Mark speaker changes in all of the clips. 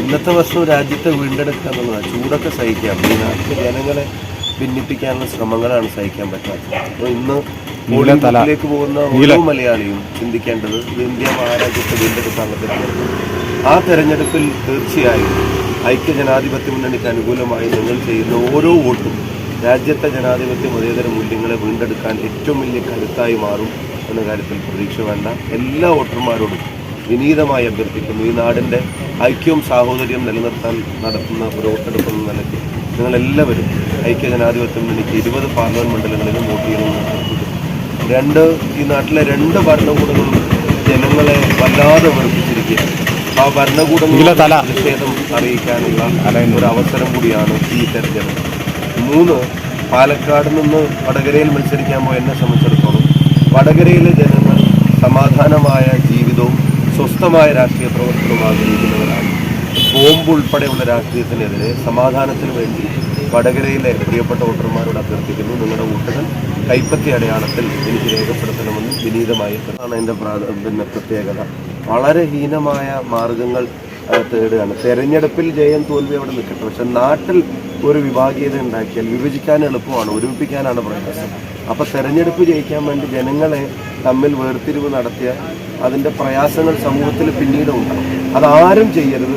Speaker 1: ഇന്നത്തെ വർഷം രാജ്യത്തെ വീണ്ടെടുക്കുക എന്നുള്ളതാണ്. ചൂടൊക്കെ സഹിക്കാം. ഈ നാട്ടിലെ ജനങ്ങളെ ഭിന്നിപ്പിക്കാനുള്ള ശ്രമങ്ങളാണ് സഹിക്കാൻ പറ്റാത്തത്. അപ്പോൾ ഇന്ന്
Speaker 2: നീലത്തല.
Speaker 1: പോകുന്ന ഓരോ മലയാളിയും ചിന്തിക്കേണ്ടത് ഇത് ഇന്ത്യ മഹാരാജ്യത്തെ വീണ്ടെടുക്കാനുള്ള തെരഞ്ഞെടുപ്പ് ആ തെരഞ്ഞെടുപ്പിൽ തീർച്ചയായും ഐക്യ ജനാധിപത്യ മുന്നണിക്ക് അനുകൂലമായി നിങ്ങൾ ചെയ്യുന്ന ഓരോ വോട്ടും രാജ്യത്തെ ജനാധിപത്യ മതേതര മൂല്യങ്ങളെ വീണ്ടെടുക്കാൻ ഏറ്റവും വലിയ കരുത്തായി മാറും എന്ന കാര്യത്തിൽ പ്രതീക്ഷ വേണ്ട. എല്ലാ വോട്ടർമാരോടും വിനീതമായി അഭ്യർത്ഥിക്കുന്നു. ഈ നാടിന്റെ ഐക്യവും സാഹോദര്യവും നിലനിർത്താൻ നടത്തുന്ന ഒരു വോട്ടെടുപ്പ് എന്ന നിലയ്ക്ക് നിങ്ങളെല്ലാവരും ഐക്യ ജനാധിപത്യ മുന്നണിക്ക് ഇരുപത് പാർലമെന്റ് മണ്ഡലങ്ങളിലും വോട്ട് ചെയ്യണമെന്ന് രണ്ട് ഈ നാട്ടിലെ രണ്ട് ഭരണകൂടങ്ങളും ജനങ്ങളെ വല്ലാതെ വെറുപ്പിച്ചിരിക്കുകയാണ്. ആ ഭരണകൂടങ്ങളിലെ
Speaker 2: തല.
Speaker 1: പ്രതിഷേധം അറിയിക്കാനുള്ള ഒരു അവസരം കൂടിയാണ് ഈ തെരഞ്ഞെടുപ്പ്. മൂന്ന് പാലക്കാട് നിന്ന് വടകരയിൽ മത്സരിക്കാൻ പോയ എന്നെ സംബന്ധിച്ചിടത്തോളം വടകരയിലെ ജനങ്ങൾ സമാധാനമായ ജീവിതവും സ്വസ്ഥമായ രാഷ്ട്രീയ പ്രവർത്തനം ആഗ്രഹിക്കുന്നവരാണ്. ബോംബ് ഉൾപ്പെടെയുള്ള രാഷ്ട്രീയത്തിനെതിരെ സമാധാനത്തിന് വേണ്ടി വടകരയിലെ പ്രിയപ്പെട്ട വോട്ടർമാരോട് അഭ്യർത്ഥിക്കുന്നു. നിങ്ങളുടെ വോട്ടുകൾ കൈപ്പത്തി അടയാളത്തിൽ എനിക്ക് രേഖപ്പെടുത്തണമെന്ന് വിനീതമായി എന്റെ പ്രാ- പിന്നെ പ്രത്യേകത. വളരെ ഹീനമായ മാർഗങ്ങൾ തേടുകയാണ്. തെരഞ്ഞെടുപ്പിൽ ജയം തോൽവി അവിടെ നിൽക്കട്ടെ. പക്ഷെ നാട്ടിൽ ഒരു വിഭാഗീയത ഉണ്ടാക്കിയാൽ വിഭജിക്കാൻ എളുപ്പമാണ് ഒരുമിപ്പിക്കാനാണ് പ്രയാസം. അപ്പോൾ തെരഞ്ഞെടുപ്പ് ജയിക്കാൻ വേണ്ടി ജനങ്ങളെ തമ്മിൽ വേർതിരിവ് നടത്തിയ അതിന്റെ പ്രയാസങ്ങൾ സമൂഹത്തിൽ പിന്നീട് ഉണ്ടാകും അതാരും ചെയ്യരുത്.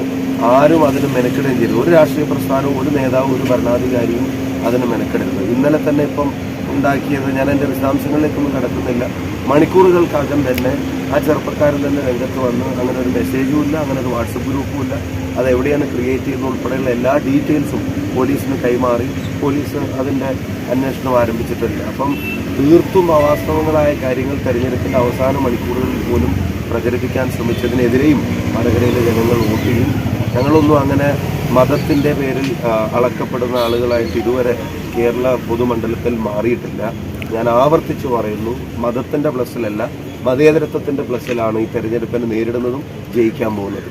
Speaker 1: ആരും അതിന് മെനക്കെടുകയും ചെയ്യരുത്. ഒരു രാഷ്ട്രീയ പ്രസ്ഥാനവും ഒരു നേതാവും ഒരു ഭരണാധികാരിയും അതിന് മെനക്കെടരുത്. ഇന്നലെ തന്നെ ഇപ്പം ഉണ്ടാക്കിയത് ഞാൻ എന്റെ വിശദാംശങ്ങളിലേക്കൊന്നും കടക്കുന്നില്ല. മണിക്കൂറുകൾക്കകം തന്നെ ആ ചെറുപ്പക്കാരൻ തന്നെ രംഗത്ത് വന്ന് അങ്ങനെ ഒരു മെസ്സേജും ഇല്ല അങ്ങനെ ഒരു വാട്സപ്പ് ഗ്രൂപ്പും ഇല്ല. അത് എവിടെയാണ് ക്രിയേറ്റ് ചെയ്യുന്നത് ഉൾപ്പെടെയുള്ള എല്ലാ ഡീറ്റെയിൽസും പോലീസിന് കൈമാറി. പോലീസ് അതിന്റെ അന്വേഷണം ആരംഭിച്ചിട്ടുണ്ട്. അപ്പം തീർത്തും അവാസ്തവങ്ങളായ കാര്യങ്ങൾ തെരഞ്ഞെടുപ്പിന്റെ അവസാന മണിക്കൂറുകളിൽ പോലും പ്രചരിപ്പിക്കാൻ ശ്രമിച്ചതിനെതിരെയും വടകരയിലെ ജനങ്ങൾ വോട്ട് ചെയ്യും. ഞങ്ങളൊന്നും അങ്ങനെ മതത്തിന്റെ പേരിൽ അളക്കപ്പെടുന്ന ആളുകളായിട്ട് ഇതുവരെ കേരള പൊതുമണ്ഡലത്തിൽ മാറിയിട്ടില്ല. ഞാൻ ആവർത്തിച്ചു പറയുന്നു മതത്തിന്റെ പ്ലസ്സിലല്ല മതേതരത്വത്തിന്റെ പ്ലസ്സിലാണ് ഈ തെരഞ്ഞെടുപ്പിനെ നേരിടുന്നതും ജയിക്കാൻ പോകുന്നത്.